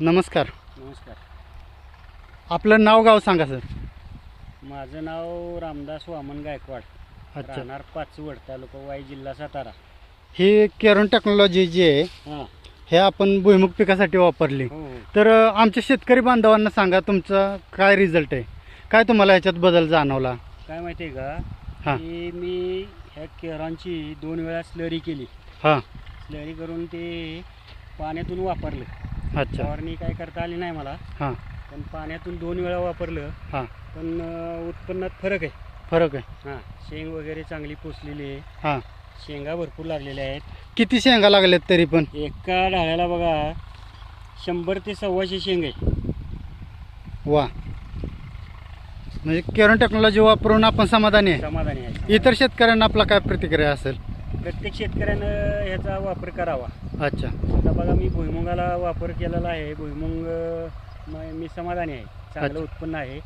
नमस्कार. नमस्कार. आपलं नाव गाव सांगा सर. माझं नाव रामदास वामन गायकवाड. अच्छा. राहणार पाचवड तालुका वाई जिल्हा सातारा. ही केरन टेक्नॉलॉजी जी आहे हां. हे आपण भुईमुग पिकासाठी वापरली. हो हो. तर अ, आमच्या शेतकरी बांधवांना सांगा तुमचा काय रिझल्ट आहे? काय तुम्हाला याच्यात बदल जाणवला? काय माहिती आहे का? हां. की मी ह्या केरांची दोन वेळा स्लरी केली. हां. स्लरी करून ते पाण्यातून वापरलं. अच्छा. फवारणी काय करता आली नाही मला. हां. पण पाण्यातून दोन वेळा वापरलं. हां. पण अं, उत्पन्नात फरक आहे. फरक आहे. हां. शेंग वगैरे चांगली पोचलेली आहे. हां. शेंगा भरपूर लागलेल्या आहेत. किती शेंगा लागल्यात तरी पण? एका डाळ्याला बघा शंभर ते सव्वाशे शेंग आहे. वा. म्हणजे केरन टेक्नॉलॉजी वापरून आपण समाधानी आहे. समाधानी आहे. इतर शेतकऱ्यांना आपला काय प्रतिक्रिया असेल? प्रत्येक शेतकऱ्यानं ह्याचा वापर करावा. अच्छा. आता बघा मी भुईमुगाला वापर केलेला आहे. भुईमुग म- मी समाधानी आहे. चांगलं. उत्पन्न आहे.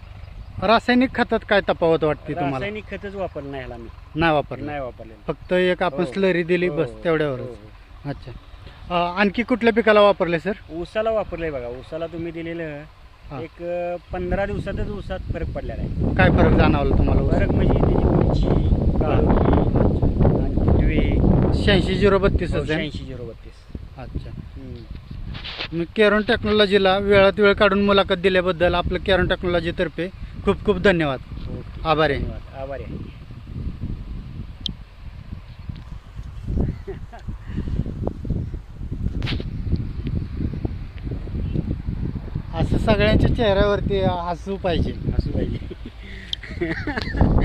रासायनिक खतात काय तफावत वाटते तुम्हाला? रासायनिक खतच वापरलं नाही ह्याला मी. नाही वापरलं. नाही वापरलेलं. फक्त एक आपण हो. स्लरी दिली हो, बस हो, तेवढ्यावरच. हो, हो. अच्छा. अ, आणखी कुठल्या पिकाला वापरले सर ऊसाला वापरलंय बघा. ऊसाला तुम्ही दिलेलं हा. एक पंधरा दिवसातच ऊसात फरक पडलेला आहे. काय फरक जाणवला तुम्हाला? फरक म्हणजे त्याची उंची काळोखी आणि फुटवे शहाऐंशी झिरो बत्तीस आहे. शहाऐंशी झिरो बत्तीस. अच्छा. हम्म. मी केरन टेक्नॉलॉजीला वेळात वेळ काढून मुलाखत दिल्याबद्दल आपलं केरन टेक्नॉलॉजीतर्फे खूप खूप धन्यवाद. ओके. आभारी आहे. धन्यवाद. आभारी आहे. सगळ्यांच्या चेहऱ्यावरती हसू पाहिजे. हसू पाहिजे.